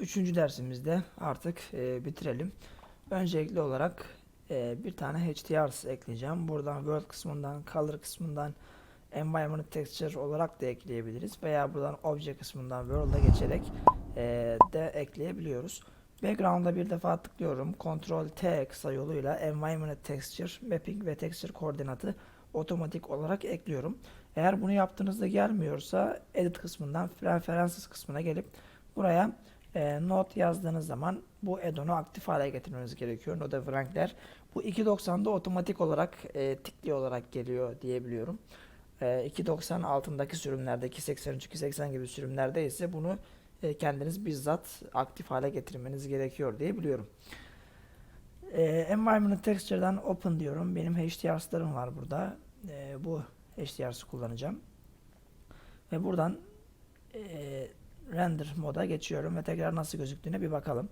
üçüncü dersimizde artık e, bitirelim. Öncelikli olarak e, bir tane HDRs ekleyeceğim. Buradan World kısmından, Color kısmından Environment Texture olarak da ekleyebiliriz. Veya buradan Object kısmından World'a geçerek e, de ekleyebiliyoruz. Background'a bir defa tıklıyorum. Ctrl T kısa yoluyla Environment Texture, Mapping ve Texture koordinatı otomatik olarak ekliyorum. Eğer bunu yaptığınızda gelmiyorsa Edit kısmından Preferences kısmına gelip buraya e, not yazdığınız zaman bu add-on'u aktif hale getirmeniz gerekiyor. Node of Rank'ler. Bu 2.90'da otomatik olarak e, tikli olarak geliyor diyebiliyorum. E, 2.90 altındaki sürümlerdeki 83 280 gibi sürümlerde ise bunu e, kendiniz bizzat aktif hale getirmeniz gerekiyor diye biliyorum. E, Environment Texture'dan Open diyorum. Benim HDR's'larım var burada. E, bu HDR'sı kullanacağım. Ve buradan e, render moda geçiyorum ve tekrar nasıl gözüktüğüne bir bakalım.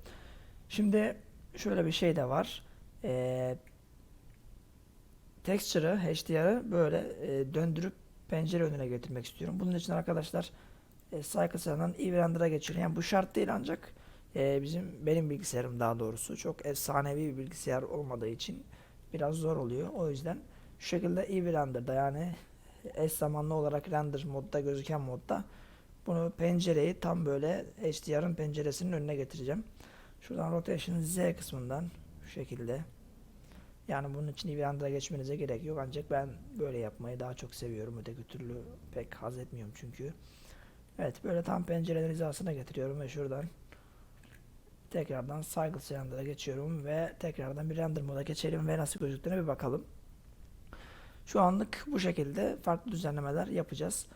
Şimdi şöyle bir şey de var. E, texture'ı, HDR'ı böyle e, döndürüp pencere önüne getirmek istiyorum. Bunun için arkadaşlar e, Cycle'dan eRender'a geçiyorum. Yani bu şart değil ancak e, bizim benim bilgisayarım daha doğrusu çok efsanevi bir bilgisayar olmadığı için biraz zor oluyor. O yüzden şu şekilde eRender'da yani eş zamanlı olarak render modda gözüken modda bunu pencereyi tam böyle HDR'ın penceresinin önüne getireceğim. Şuradan rotation Z kısmından şu şekilde. Yani bunun için eRender'a geçmenize gerek yok ancak ben böyle yapmayı daha çok seviyorum. Öteki türlü pek haz etmiyorum çünkü. Evet böyle tam pencerenin hizasına getiriyorum ve şuradan tekrardan Cycles Render'a geçiyorum ve tekrardan bir render moda geçelim ve nasıl gözüktüğüne bir bakalım. Şu anlık bu şekilde farklı düzenlemeler yapacağız.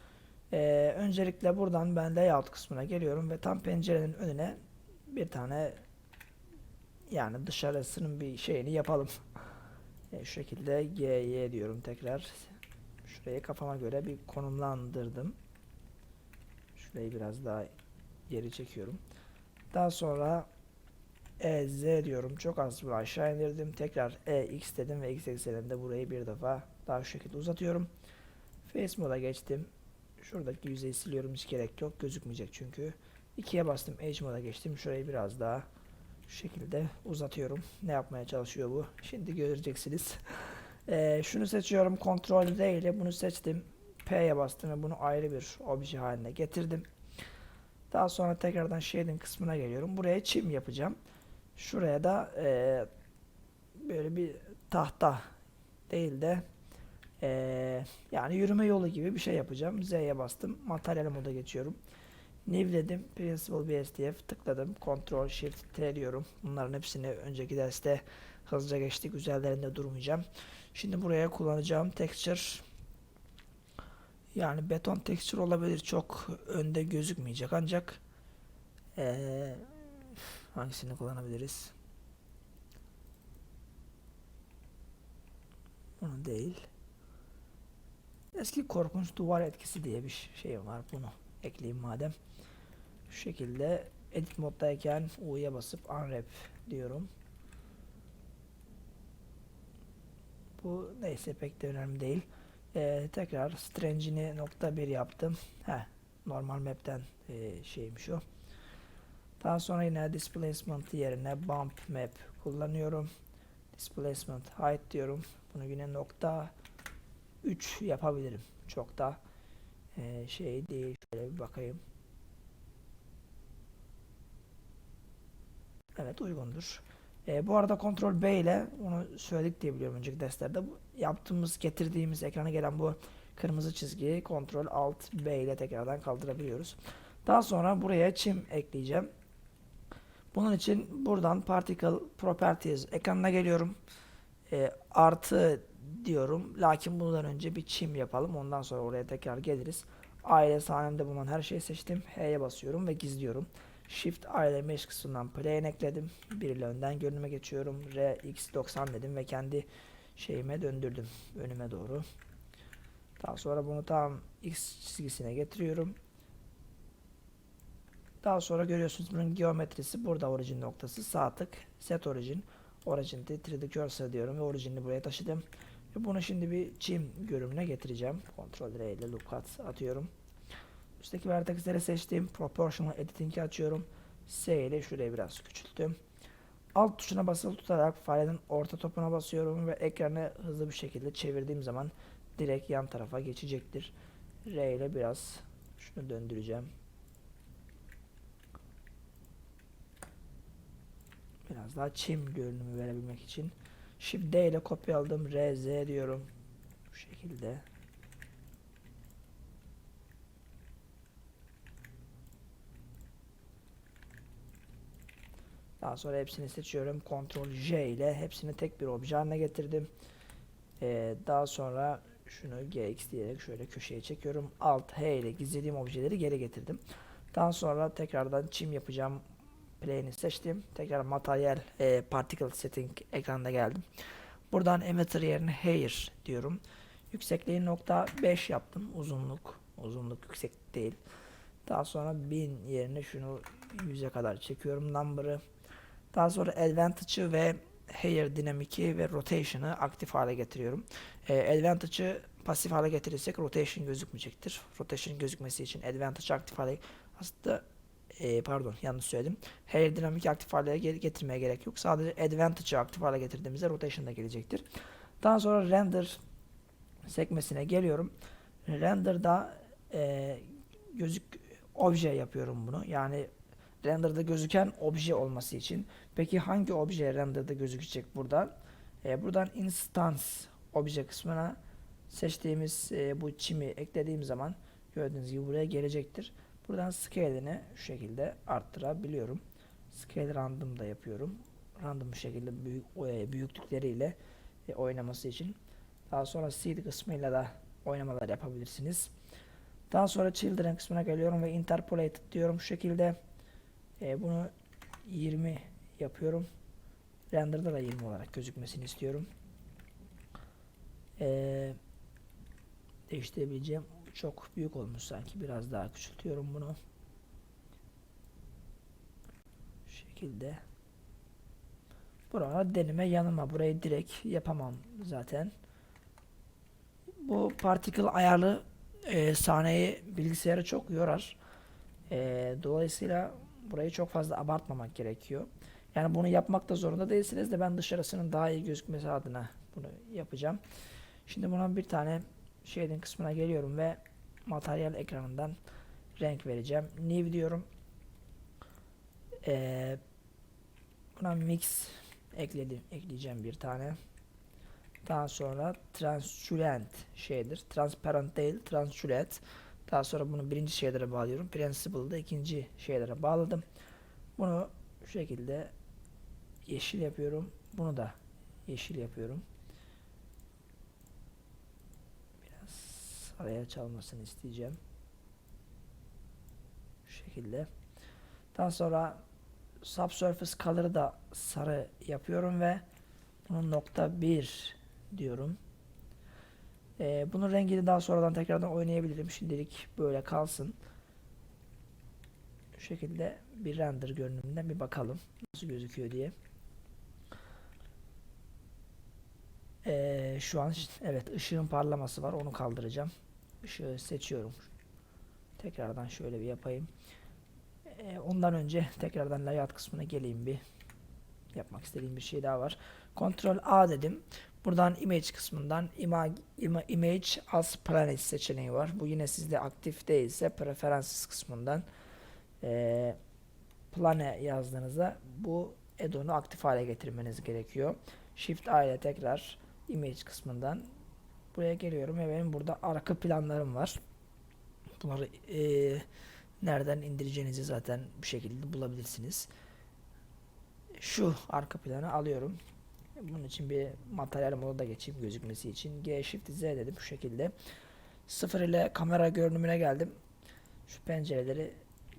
Ee, öncelikle buradan ben layout kısmına geliyorum ve tam pencerenin önüne bir tane yani dışarısının bir şeyini yapalım. E, şu şekilde GY diyorum tekrar. Şurayı kafama göre bir konumlandırdım. Şurayı biraz daha geri çekiyorum. Daha sonra EZ diyorum. Çok az bir aşağı indirdim. Tekrar EX dedim ve X ekseninde burayı bir defa daha şu şekilde uzatıyorum. Face moda geçtim. Şuradaki yüzeyi siliyorum hiç gerek yok. Gözükmeyecek çünkü. 2'ye bastım. Edge moda geçtim. Şurayı biraz daha şu şekilde uzatıyorum. Ne yapmaya çalışıyor bu? Şimdi göreceksiniz. Ee, şunu seçiyorum. Ctrl D ile bunu seçtim. P'ye bastım ve bunu ayrı bir obje haline getirdim. Daha sonra tekrardan shading kısmına geliyorum. Buraya çim yapacağım. Şuraya da e, böyle bir tahta değil de e, yani yürüme yolu gibi bir şey yapacağım. Z'ye bastım. Materyal moda geçiyorum. New dedim. Principal BSDF tıkladım. Ctrl Shift T diyorum. Bunların hepsini önceki derste hızlıca geçtik. Üzerlerinde durmayacağım. Şimdi buraya kullanacağım texture yani beton texture olabilir. Çok önde gözükmeyecek ancak ee, hangisini kullanabiliriz? Bunu değil. Eski korkunç duvar etkisi diye bir şey var. Bunu ekleyeyim madem. Şu şekilde edit moddayken U'ya basıp unwrap diyorum. Bu neyse pek de önemli değil. Ee, tekrar strange'ini nokta bir yaptım. Heh, normal map'ten e, şeymiş o. Daha sonra yine displacement yerine bump map kullanıyorum. Displacement height diyorum. Bunu yine nokta 3 yapabilirim. Çok da e, şey değil. Şöyle bir bakayım. Evet uygundur. E, bu arada Ctrl B ile onu söyledik diye biliyorum önceki derslerde. Bu, yaptığımız, getirdiğimiz ekrana gelen bu kırmızı çizgiyi Ctrl Alt B ile tekrardan kaldırabiliyoruz. Daha sonra buraya çim ekleyeceğim. Bunun için buradan Particle Properties ekranına geliyorum. E, artı diyorum. Lakin bundan önce bir çim yapalım. Ondan sonra oraya tekrar geliriz. Aile sahnemde bulunan her şeyi seçtim. H'ye basıyorum ve gizliyorum. Shift aile mesh kısmından plane ekledim. Bir ile önden görünüme geçiyorum. RX90 dedim ve kendi şeyime döndürdüm. Önüme doğru. Daha sonra bunu tam X çizgisine getiriyorum. Daha sonra görüyorsunuz bunun geometrisi burada origin noktası. Sağ tık set origin. Origin 3D cursor diyorum ve origin'i buraya taşıdım. Bunu şimdi bir çim görünümüne getireceğim. Ctrl R ile lookat atıyorum. Üstteki vertexleri seçtim. Proportional editing'i açıyorum. S ile şurayı biraz küçülttüm. Alt tuşuna basılı tutarak farenin orta topuna basıyorum ve ekranı hızlı bir şekilde çevirdiğim zaman direkt yan tarafa geçecektir. R ile biraz şunu döndüreceğim. Biraz daha çim görünümü verebilmek için. Shift D ile kopyaladım. R, Z diyorum. Bu şekilde. Daha sonra hepsini seçiyorum. Ctrl J ile hepsini tek bir obje haline getirdim. Ee, daha sonra şunu GX diyerek şöyle köşeye çekiyorum. Alt H ile gizlediğim objeleri geri getirdim. Daha sonra tekrardan çim yapacağım. Plane'i seçtim. Tekrar materyal e, particle setting ekranına geldim. Buradan emitter yerine hair diyorum. Yüksekliği nokta 5 yaptım. Uzunluk. Uzunluk yüksek değil. Daha sonra 1000 yerine şunu 100'e kadar çekiyorum number'ı. Daha sonra advantage'ı ve hair dinamiki ve rotation'ı aktif hale getiriyorum. E, advantage'ı pasif hale getirirsek rotation gözükmeyecektir. Rotation gözükmesi için advantage aktif hale aslında e, pardon yanlış söyledim. Hair dinamik aktif hale ge- getirmeye gerek yok. Sadece advantage'ı aktif hale getirdiğimizde rotation da gelecektir. Daha sonra render sekmesine geliyorum. Render'da e, gözük obje yapıyorum bunu. Yani render'da gözüken obje olması için. Peki hangi obje render'da gözükecek burada? E, buradan instance obje kısmına seçtiğimiz e, bu çimi eklediğim zaman gördüğünüz gibi buraya gelecektir. Buradan scale'ini şu şekilde arttırabiliyorum. Scale random da yapıyorum. Random şekilde büyük, e, büyüklükleriyle e, oynaması için. Daha sonra seed kısmıyla da oynamalar yapabilirsiniz. Daha sonra children kısmına geliyorum ve interpolated diyorum şu şekilde. E, bunu 20 yapıyorum. Render'da da 20 olarak gözükmesini istiyorum. E, değiştirebileceğim çok büyük olmuş sanki. Biraz daha küçültüyorum bunu. Şu şekilde. Buraya deneme yanıma. Burayı direkt yapamam zaten. Bu particle ayarlı e, sahneyi bilgisayarı çok yorar. E, dolayısıyla burayı çok fazla abartmamak gerekiyor. Yani bunu yapmak da zorunda değilsiniz de ben dışarısının daha iyi gözükmesi adına bunu yapacağım. Şimdi buna bir tane shading kısmına geliyorum ve materyal ekranından renk vereceğim. New diyorum. Ee, buna mix ekledim, ekleyeceğim bir tane. Daha sonra translucent şeydir. Transparent değil, translucent. Daha sonra bunu birinci şeylere bağlıyorum. Principle'da ikinci şeylere bağladım. Bunu şu şekilde yeşil yapıyorum. Bunu da yeşil yapıyorum. Biraz araya çalmasını isteyeceğim. Şu şekilde. Daha sonra subsurface color'ı da sarı yapıyorum ve bunun nokta 1 diyorum. Ee, bunun rengini daha sonradan tekrardan oynayabilirim. Şimdilik böyle kalsın. Şu şekilde bir render görünümünden bir bakalım. Nasıl gözüküyor diye. Ee, şu an evet ışığın parlaması var. Onu kaldıracağım. Işığı seçiyorum. Tekrardan şöyle bir yapayım. Ee, ondan önce tekrardan layout kısmına geleyim bir. Yapmak istediğim bir şey daha var. Ctrl A dedim. Buradan image kısmından ima, ima, image as planet seçeneği var. Bu yine sizde aktif değilse preferences kısmından e, plane yazdığınızda bu add-on'u aktif hale getirmeniz gerekiyor. Shift A ile tekrar image kısmından buraya geliyorum ve benim burada arka planlarım var. Bunları e, nereden indireceğinizi zaten bu şekilde bulabilirsiniz. Şu arka planı alıyorum. Bunun için bir materyal modu da geçeyim gözükmesi için. G Shift Z dedim şu şekilde. Sıfır ile kamera görünümüne geldim. Şu pencereleri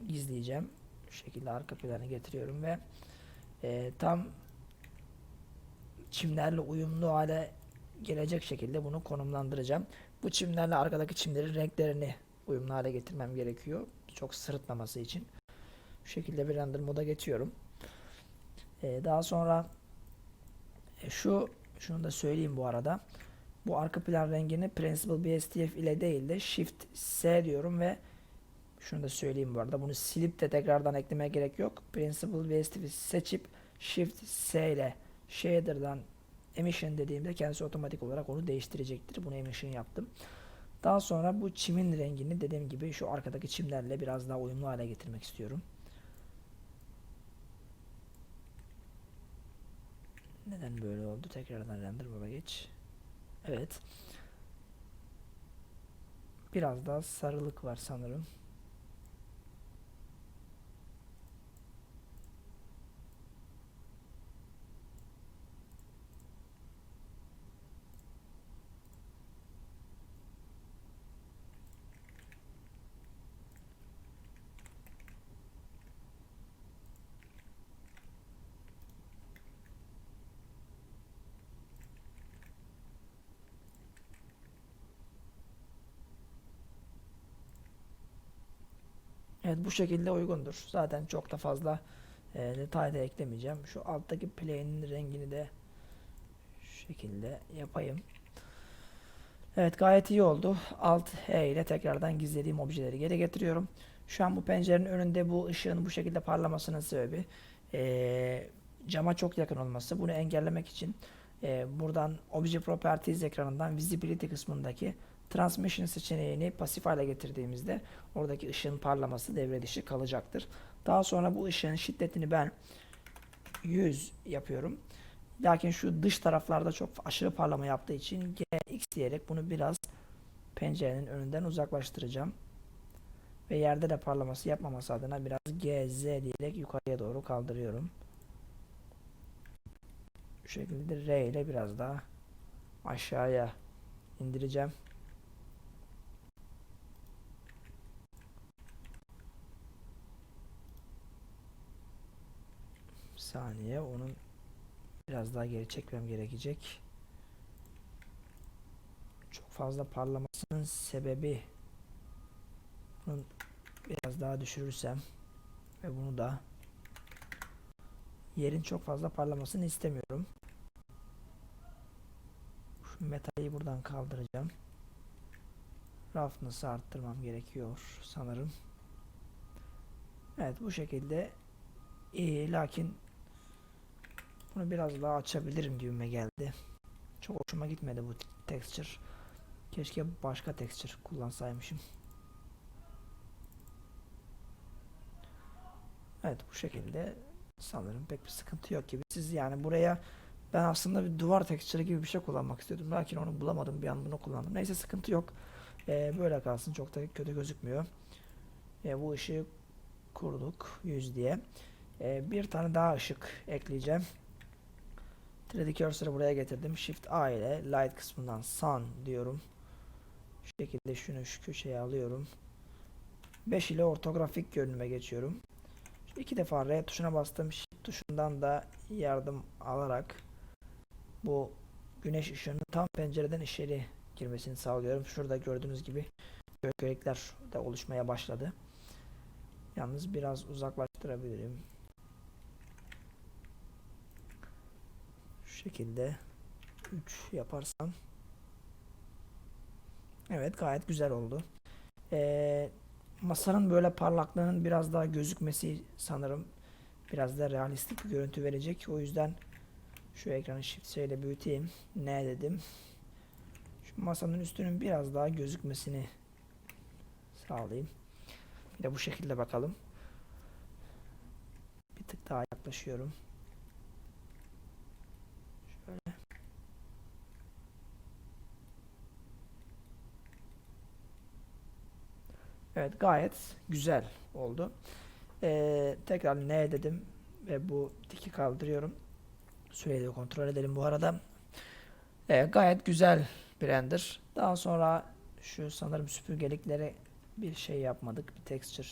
gizleyeceğim. Şu şekilde arka planı getiriyorum ve e, tam çimlerle uyumlu hale gelecek şekilde bunu konumlandıracağım. Bu çimlerle arkadaki çimlerin renklerini uyumlu hale getirmem gerekiyor. Çok sırıtmaması için. Şu şekilde bir render moda geçiyorum. Ee, daha sonra e, şu şunu da söyleyeyim bu arada. Bu arka plan rengini Principal BSTF ile değil de Shift S diyorum ve Şunu da söyleyeyim bu arada. Bunu silip de tekrardan eklemeye gerek yok. Principal VST'yi seçip Shift S ile Shader'dan Emission dediğimde kendisi otomatik olarak onu değiştirecektir. Bunu Emission yaptım. Daha sonra bu çimin rengini dediğim gibi şu arkadaki çimlerle biraz daha uyumlu hale getirmek istiyorum. Neden böyle oldu? Tekrardan render baba geç. Evet. Biraz daha sarılık var sanırım. Evet bu şekilde uygundur. Zaten çok da fazla e, detay da eklemeyeceğim. Şu alttaki play'in rengini de şu şekilde yapayım. Evet gayet iyi oldu. Alt E ile tekrardan gizlediğim objeleri geri getiriyorum. Şu an bu pencerenin önünde bu ışığın bu şekilde parlamasının sebebi e, cama çok yakın olması. Bunu engellemek için e, buradan Obje Properties ekranından Visibility kısmındaki Transmission seçeneğini pasif hale getirdiğimizde oradaki ışığın parlaması devre dışı kalacaktır. Daha sonra bu ışığın şiddetini ben 100 yapıyorum. Lakin şu dış taraflarda çok aşırı parlama yaptığı için GX diyerek bunu biraz pencerenin önünden uzaklaştıracağım. Ve yerde de parlaması yapmaması adına biraz GZ diyerek yukarıya doğru kaldırıyorum. Şu şekilde R ile biraz daha aşağıya indireceğim. Saniye onun biraz daha geri çekmem gerekecek. Çok fazla parlamasının sebebi bunun biraz daha düşürürsem ve bunu da yerin çok fazla parlamasını istemiyorum. Şu metali buradan kaldıracağım. Roughness'ı arttırmam gerekiyor sanırım. Evet bu şekilde iyi lakin bunu biraz daha açabilirim gibime geldi. Çok hoşuma gitmedi bu texture. Keşke başka texture kullansaymışım. Evet bu şekilde sanırım pek bir sıkıntı yok gibi. Siz yani buraya ben aslında bir duvar texture gibi bir şey kullanmak istiyordum. Lakin onu bulamadım bir an bunu kullandım. Neyse sıkıntı yok. Ee, böyle kalsın çok da kötü gözükmüyor. Ee, bu ışığı kurduk 100 diye. Ee, bir tane daha ışık ekleyeceğim. 3D cursor'ı buraya getirdim. Shift A ile light kısmından sun diyorum. Şu şekilde şunu şu köşeye alıyorum. 5 ile ortografik görünüme geçiyorum. Şu iki defa R tuşuna bastım. Shift tuşundan da yardım alarak bu güneş ışığının tam pencereden içeri girmesini sağlıyorum. Şurada gördüğünüz gibi gölgelikler de oluşmaya başladı. Yalnız biraz uzaklaştırabilirim. Şekilde 3 yaparsam Evet gayet güzel oldu. Ee, masanın böyle parlaklığının biraz daha gözükmesi sanırım biraz da realistik bir görüntü verecek. O yüzden şu ekranı shift ile büyüteyim. Ne dedim? Şu masanın üstünün biraz daha gözükmesini sağlayayım. Bir de bu şekilde bakalım. Bir tık daha yaklaşıyorum. Şöyle. Evet gayet güzel oldu. Ee, tekrar ne dedim ve bu tiki kaldırıyorum. Süreyi de kontrol edelim bu arada. Evet, gayet güzel bir render. Daha sonra şu sanırım süpürgelikleri bir şey yapmadık. Bir texture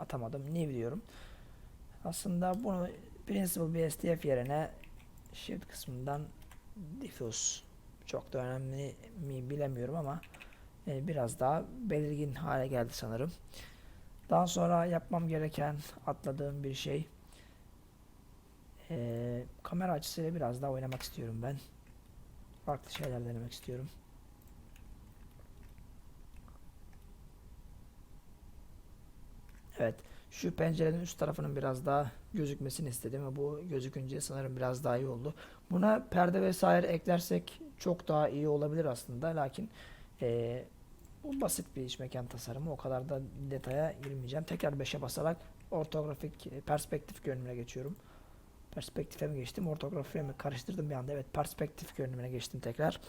atamadım. Niye biliyorum. Aslında bunu Principal BSDF yerine Shift kısmından Diffuse çok da önemli mi bilemiyorum ama e, biraz daha belirgin hale geldi sanırım. Daha sonra yapmam gereken atladığım bir şey e, kamera açısıyla biraz daha oynamak istiyorum ben. Farklı şeyler denemek istiyorum. Evet. Şu pencerenin üst tarafının biraz daha gözükmesini istedim ve bu gözükünce sanırım biraz daha iyi oldu. Buna perde vesaire eklersek çok daha iyi olabilir aslında. Lakin eee, bu basit bir iç mekan tasarımı. O kadar da detaya girmeyeceğim. Tekrar 5'e basarak ortografik e, perspektif görünümüne geçiyorum. Perspektife mi geçtim, ortografiye mi karıştırdım bir anda. Evet, perspektif görünümüne geçtim tekrar.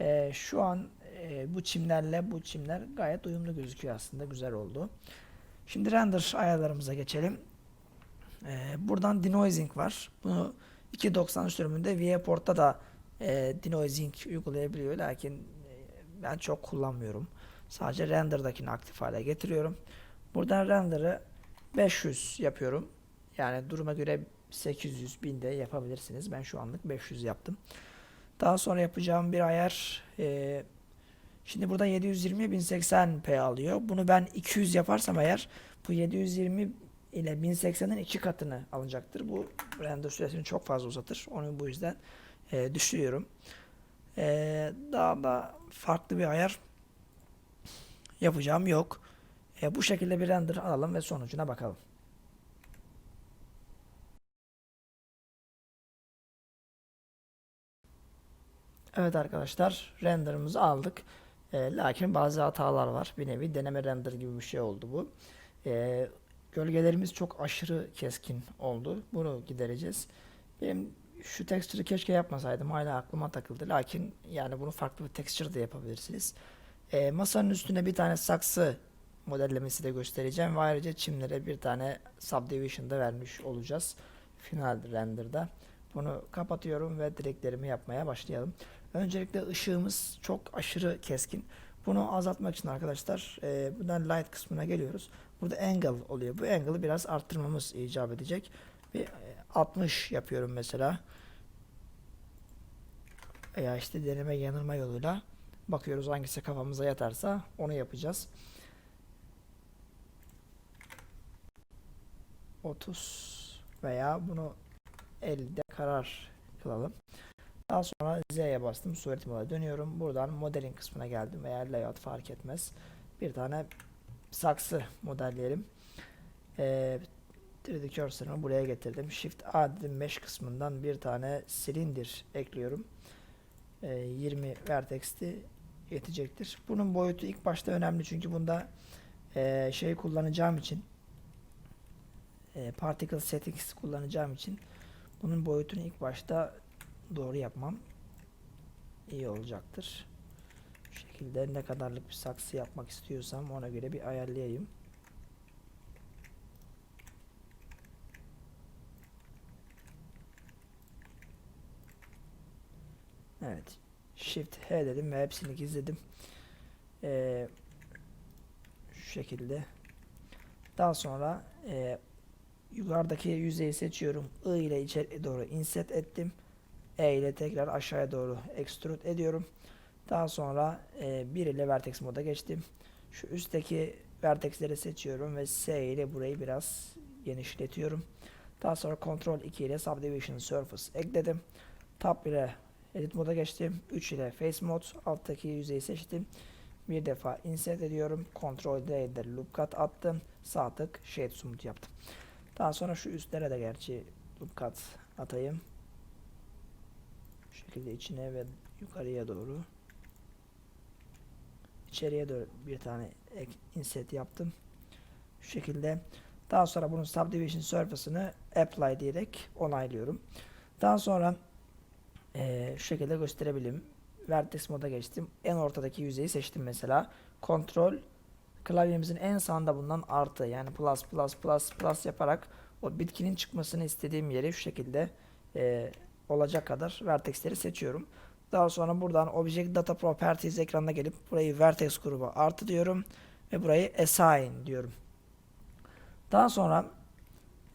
Eee, şu an eee, bu çimlerle bu çimler gayet uyumlu gözüküyor aslında. Güzel oldu. Şimdi render ayarlarımıza geçelim. Ee, buradan denoising var. Bunu 2.90 sürümünde viewport'ta da e, denoising uygulayabiliyor. Lakin e, ben çok kullanmıyorum. Sadece render'dakini aktif hale getiriyorum. Buradan render'ı 500 yapıyorum. Yani duruma göre 800 bin de yapabilirsiniz. Ben şu anlık 500 yaptım. Daha sonra yapacağım bir ayar e, Şimdi burada 720 1080p alıyor. Bunu ben 200 yaparsam eğer bu 720 ile 1080'in iki katını alacaktır. Bu render süresini çok fazla uzatır. Onu bu yüzden e, düşürüyorum. E, daha da farklı bir ayar yapacağım yok. E, bu şekilde bir render alalım ve sonucuna bakalım. Evet arkadaşlar renderımızı aldık. E, lakin bazı hatalar var. Bir nevi deneme render gibi bir şey oldu bu. E, gölgelerimiz çok aşırı keskin oldu. Bunu gidereceğiz. Benim şu texture'ı keşke yapmasaydım. Hala aklıma takıldı. Lakin yani bunu farklı bir texture de yapabilirsiniz. E, masanın üstüne bir tane saksı modellemesi de göstereceğim. Ve ayrıca çimlere bir tane subdivision da vermiş olacağız. Final render'da. Bunu kapatıyorum ve direklerimi yapmaya başlayalım. Öncelikle ışığımız çok aşırı keskin. Bunu azaltmak için arkadaşlar e, buradan light kısmına geliyoruz. Burada angle oluyor. Bu angle'ı biraz arttırmamız icap edecek. Bir e, 60 yapıyorum mesela. Veya işte deneme yanılma yoluyla bakıyoruz hangisi kafamıza yatarsa onu yapacağız. 30 veya bunu 50'de karar kılalım. Daha sonra Z'ye bastım. Solid moda dönüyorum. Buradan modeling kısmına geldim veya layout fark etmez. Bir tane saksı modelleyelim. Ee, 3D cursor'ımı buraya getirdim. Shift A dedim mesh kısmından bir tane silindir ekliyorum. Ee, 20 vertex'ti yetecektir. Bunun boyutu ilk başta önemli çünkü bunda e, şey kullanacağım için e, particle settings kullanacağım için bunun boyutunu ilk başta doğru yapmam iyi olacaktır. Bu şekilde ne kadarlık bir saksı yapmak istiyorsam ona göre bir ayarlayayım. Evet. Shift H dedim ve hepsini gizledim. Ee, şu şekilde. Daha sonra e, yukarıdaki yüzeyi seçiyorum. I ile içeri doğru inset ettim. E ile tekrar aşağıya doğru extrude ediyorum. Daha sonra e, 1 ile vertex moda geçtim. Şu üstteki vertexleri seçiyorum ve S ile burayı biraz genişletiyorum. Daha sonra Ctrl 2 ile Subdivision Surface ekledim. Tab ile Edit moda geçtim. 3 ile Face Mode alttaki yüzeyi seçtim. Bir defa insert ediyorum. Ctrl D ile Loop Cut attım. Sağ tık Shade Smooth yaptım. Daha sonra şu üstlere de gerçi Loop Cut atayım. Şu şekilde içine ve yukarıya doğru içeriye doğru bir tane ek insert yaptım. Şu şekilde. Daha sonra bunun subdivision surface'ını apply diyerek onaylıyorum. Daha sonra eee, şu şekilde gösterebilirim. Vertex moda geçtim. En ortadaki yüzeyi seçtim mesela. Kontrol klavyemizin en sağında bulunan artı yani plus plus plus plus yaparak o bitkinin çıkmasını istediğim yeri şu şekilde eee olacak kadar vertexleri seçiyorum. Daha sonra buradan Object Data Properties ekranına gelip burayı vertex gruba artı diyorum ve burayı assign diyorum. Daha sonra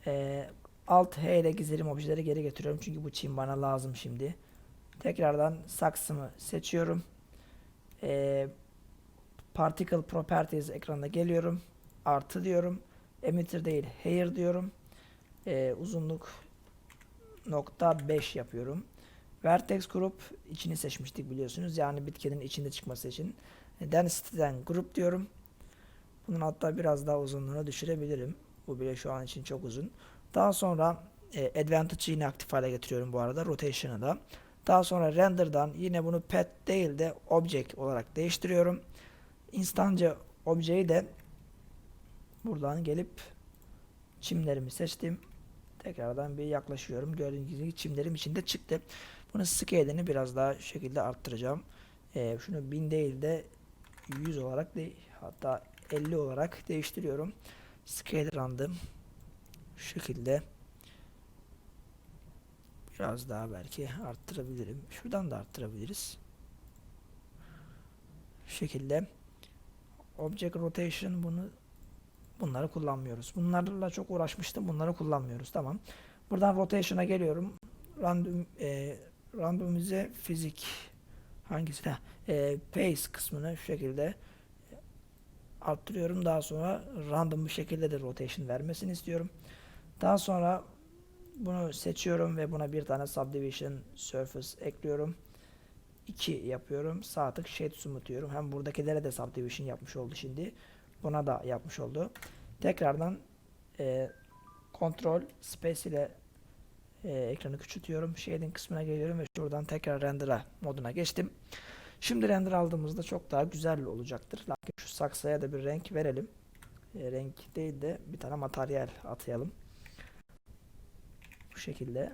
e, alt H ile gizlerim objeleri geri getiriyorum çünkü bu çim bana lazım şimdi. Tekrardan saksımı seçiyorum. E, Particle Properties ekranına geliyorum. Artı diyorum. Emitter değil, hair diyorum. E, uzunluk nokta 5 yapıyorum. Vertex Group içini seçmiştik biliyorsunuz. Yani bitkinin içinde çıkması için. Density'den Group diyorum. Bunun hatta biraz daha uzunluğunu düşürebilirim. Bu bile şu an için çok uzun. Daha sonra e, Advantage'ı yine aktif hale getiriyorum bu arada. Rotation'ı da. Daha sonra render'dan yine bunu pet değil de object olarak değiştiriyorum. Instance objeyi de buradan gelip çimlerimi seçtim. Tekrardan bir yaklaşıyorum. Gördüğünüz gibi çimlerim içinde çıktı. Bunu scale'ini biraz daha şu şekilde arttıracağım. Ee, şunu 1000 değil de 100 olarak de hatta 50 olarak değiştiriyorum. Scale random şu şekilde biraz daha belki arttırabilirim. Şuradan da arttırabiliriz. Şu şekilde object rotation bunu bunları kullanmıyoruz. Bunlarla çok uğraşmıştım. Bunları kullanmıyoruz. Tamam. Buradan rotation'a geliyorum. Random e, randomize fizik hangisi de e, pace kısmını şu şekilde arttırıyorum. Daha sonra random bir şekilde de rotation vermesini istiyorum. Daha sonra bunu seçiyorum ve buna bir tane subdivision surface ekliyorum. 2 yapıyorum. Sağ tık shade smooth diyorum. Hem buradakilere de subdivision yapmış oldu şimdi. Buna da yapmış oldu. Tekrardan e, kontrol space ile e, ekranı küçültüyorum. Shading kısmına geliyorum ve şuradan tekrar render'a moduna geçtim. Şimdi render aldığımızda çok daha güzel olacaktır. Lakin şu saksıya da bir renk verelim. E, renk değil de bir tane materyal atayalım. Bu şekilde.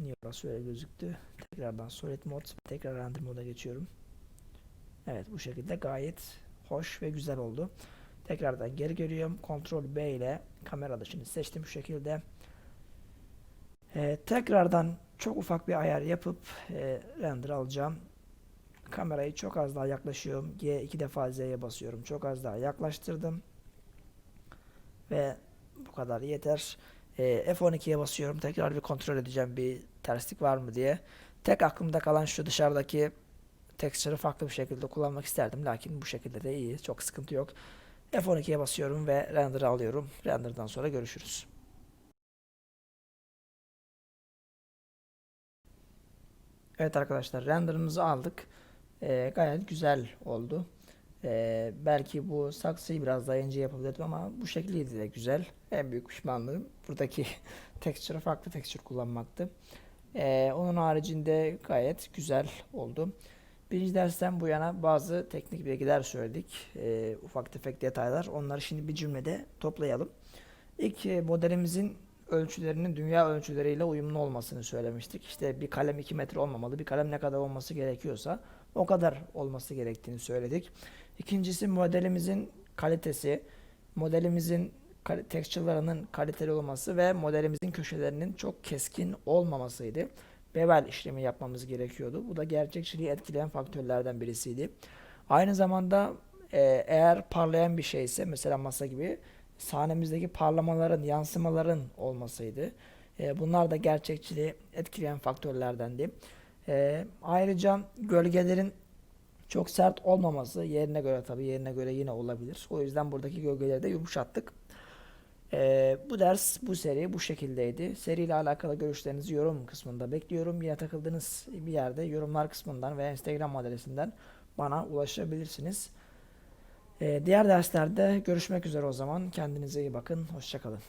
Niye orası öyle gözüktü? Tekrardan solid mod, tekrar render moda geçiyorum. Evet bu şekilde gayet hoş ve güzel oldu. Tekrardan geri geliyorum. Ctrl B ile kamera dışını seçtim şu şekilde. Ee, tekrardan çok ufak bir ayar yapıp e, render alacağım. Kamerayı çok az daha yaklaşıyorum. G iki defa Z'ye basıyorum. Çok az daha yaklaştırdım. Ve bu kadar yeter. Ee, F12'ye basıyorum. Tekrar bir kontrol edeceğim bir terslik var mı diye. Tek aklımda kalan şu dışarıdaki texture'ı farklı bir şekilde kullanmak isterdim. Lakin bu şekilde de iyi. Çok sıkıntı yok. F12'ye basıyorum ve render'ı alıyorum. Render'dan sonra görüşürüz. Evet arkadaşlar render'ımızı aldık. Ee, gayet güzel oldu. Ee, belki bu saksıyı biraz daha ince yapabilirdim ama bu şekilde de güzel. En büyük pişmanlığım buradaki texture'ı farklı texture kullanmaktı. Ee, onun haricinde gayet güzel oldu. Birinci dersten bu yana bazı teknik bilgiler söyledik. Ee, ufak tefek detaylar. Onları şimdi bir cümlede toplayalım. İlk e, modelimizin ölçülerinin dünya ölçüleriyle uyumlu olmasını söylemiştik. İşte bir kalem 2 metre olmamalı. Bir kalem ne kadar olması gerekiyorsa o kadar olması gerektiğini söyledik. İkincisi modelimizin kalitesi, modelimizin texture'larının kaliteli olması ve modelimizin köşelerinin çok keskin olmamasıydı. Bevel işlemi yapmamız gerekiyordu. Bu da gerçekçiliği etkileyen faktörlerden birisiydi. Aynı zamanda e, eğer parlayan bir şeyse mesela masa gibi sahnemizdeki parlamaların, yansımaların olmasıydı. E, bunlar da gerçekçiliği etkileyen faktörlerdendi. E, ayrıca gölgelerin çok sert olmaması yerine göre tabii yerine göre yine olabilir. O yüzden buradaki gölgeleri de yumuşattık. Ee, bu ders, bu seri bu şekildeydi. Seriyle alakalı görüşlerinizi yorum kısmında bekliyorum. Yine takıldığınız bir yerde yorumlar kısmından veya Instagram adresinden bana ulaşabilirsiniz. Ee, diğer derslerde görüşmek üzere o zaman. Kendinize iyi bakın. Hoşçakalın.